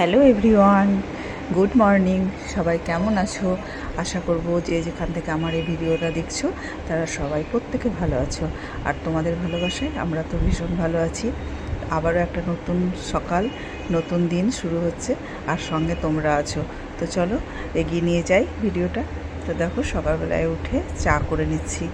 Hello everyone, good morning. সবাই কেমন আছো? আশা করব যে যেখান থেকে আমার এই ভিডিওটা দেখছ, তারা সবাই প্রত্যেকে ভালো আছো। আর তোমাদের ভালোবাসায় আমরা তো ভীষণ ভালো আছি। আবারও একটা নতুন সকাল, নতুন দিন শুরু হচ্ছে, আর সঙ্গে তোমরা আছো। তো চলো এগিয়ে নিয়ে যাই ভিডিওটা। তো দেখো সকালবেলায় উঠে চা করে নিচ্ছি।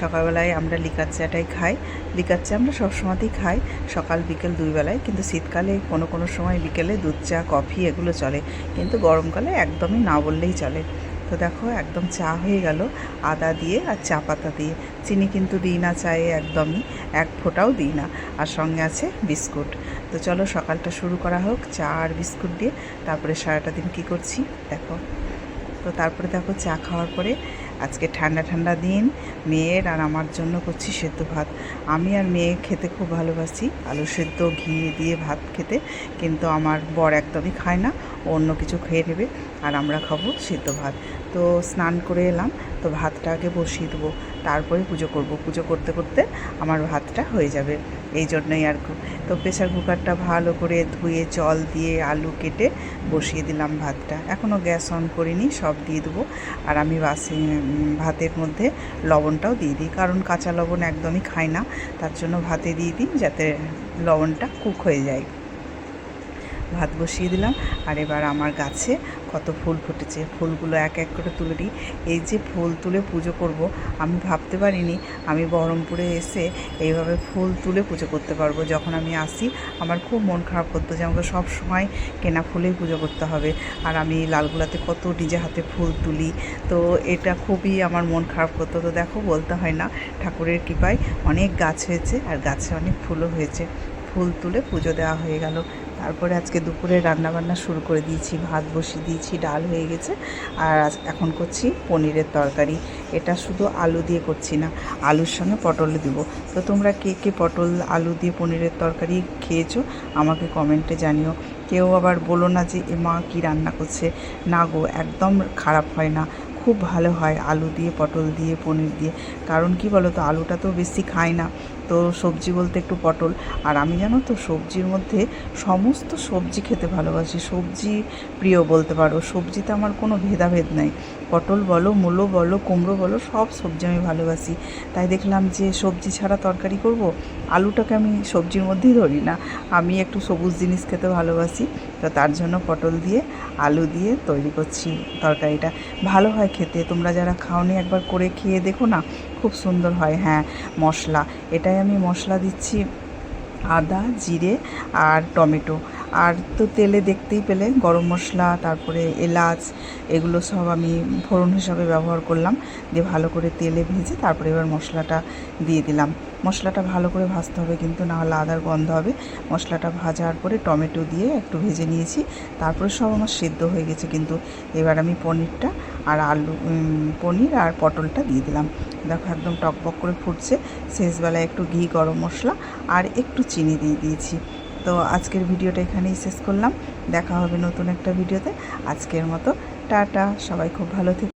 সকালবেলায় আমরা লিকার চাটাই খাই। লিকার চা আমরা সবসময়তেই খাই সকাল, বিকেল দুই বেলায় কিন্তু শীতকালে কোনো কোনো সময় বিকেলে দুধ চা, কফি এগুলো চলে। কিন্তু গরমকালে একদমই না বললেই চলে। তো দেখো একদম চা হয়ে গেল আদা দিয়ে আর চা পাতা দিয়ে। চিনি কিন্তু দিই না চায়ে একদমই, এক ফোঁটাও দিই না। আর সঙ্গে আছে বিস্কুট। তো চলো সকালটা শুরু করা হোক চা আর বিস্কুট দিয়ে। তারপরে সারাটা দিন কী করছি? দেখো। তো তারপরে দেখো চা খাওয়ার পরে আজকে ঠান্ডা ঠান্ডা দিন, মেয়ের আর আমার জন্য করছি সেদ্ধ ভাত। আমি আর মেয়ে খেতে খুব ভালোবাসি, আলু সেদ্ধ, ঘি দিয়ে ভাত খেতে, কিন্তু আমার বর একদমই খায় না। অন্য কিছু খেয়ে নেবে আর আমরা খাব সিদ্ধ ভাত। তো স্নান করে এলাম, তো ভাতটা আগে বসিয়ে দেবো, তারপরে পুজো করব। পুজো করতে করতে আমার ভাতটা হয়ে যাবে, এই জন্যই আর। তো প্রেশার কুকারটা ভালো করে ধুয়ে, জল দিয়ে আলু কেটে বসিয়ে দিলাম ভাতটা। এখনও গ্যাস অন করিনি, সব দিয়ে দেবো। আর আমি বাসি ভাতের মধ্যে লবণটাও দিয়ে দিই, কারণ কাঁচা লবণ একদমই খাই না, তার জন্য ভাতে দিয়ে দিই যাতে লবণটা কুক হয়ে যায়। ভাত বসিয়ে দিলাম। আর এবার আমার গাছে কত ফুল ফুটেছে। ফুলগুলো এক এক করে তুলে দিই। এই যে ফুল তুলে পুজো করব, আমি ভাবতে পারিনি আমি বহরমপুরে এসে এইভাবে ফুল তুলে পুজো করতে পারব। যখন আমি আসি, আমার খুব মন খারাপ করতো যে আমাকে সব সময় কেনা ফুলেই পুজো করতে হবে। আর আমি লালগোলাতে কত নিজে হাতে ফুল তুলি। তো এটা খুবই আমার মন খারাপ করতো। তো দেখো বলতে হয় না, ঠাকুরের কৃপায় অনেক গাছ হয়েছে আর গাছে অনেক ফুলও হয়েছে। ফুল তুলে পুজো দেওয়া হয়ে গেল। তারপরে আজকে দুপুরে রান্নাবান্না শুরু করে দিয়েছি, ভাত বসিয়ে দিয়েছি, ডাল হয়ে গেছে। আর এখন করছি পনিরের তরকারি। এটা শুধু আলু দিয়ে করছি না, আলুর সঙ্গে পটল দিব। তো তোমরা কে কে পটল, আলু দিয়ে পনিরের তরকারি খেয়েছো, আমাকে কমেন্টে জানিও। কেউ আবার বলো না যে, এ মা কী রান্না করছে? না গো, একদম খারাপ হয় না। খুব ভালো হয় আলু দিয়ে, পটল দিয়ে, পনির দিয়ে। কারণ কি বলো তো আলুটা তো বেশি খায় না। তো সবজি বলতে একটু পটল। আর আমি জানো তো, সবজির মধ্যে সমস্ত সবজি খেতে ভালোবাসি। সবজি প্রিয় বলতে পারো। সবজিতে আমার কোনো ভেদাভেদ নাই। পটল বলো, মূলো বলো, কুমড়ো বলো, সব সবজি আমি ভালোবাসি। তাই দেখলাম যে সবজি ছাড়া তরকারি করব, আলুটাকে আমি সবজির মধ্যেই ধরি না। আমি একটু সবুজ জিনিস খেতে ভালোবাসি, তো তার জন্য পটল দিয়ে, আলু দিয়ে তৈরি করছি তরকারিটা। ভালো হয় খেতে। তোমরা যারা খাওনি একবার করে খেয়ে দেখো না খুব সুন্দর হয় হ্যাঁ মশলা। এটাই আমি মশলা দিচ্ছি আদা জিরে আর টমেটো। আর তো তেলে দেখতেই পেলে, গরম মশলা, তারপরে এলাচ, এগুলো সব আমি ফোড়ন হিসাবে ব্যবহার করলাম। দিয়ে ভালো করে তেলে ভেজে তারপরে এবার মশলাটা দিয়ে দিলাম। মশলাটা ভালো করে ভাজতে হবে কিন্তু, না হলে আদার গন্ধ হবে। মশলাটা ভাজার পরে টমেটো দিয়ে একটু ভেজে নিয়েছি। তারপরে সব আমার সেদ্ধ হয়ে গেছে কিন্তু। এবার আমি পনিরটা আর আলু পনির আর পটলটা দিয়ে দিলাম। দেখো একদম টকবক করে ফুটছে। শেষবেলায় একটু ঘি, গরম মশলা আর একটু চিনি দিয়ে দিয়েছি। তো আজকের ভিডিওটা এখানেই শেষ করলাম। দেখা হবে নতুন একটা ভিডিওতে। আজকের মতো, টাটা, সবাই খুব ভালো থেকো।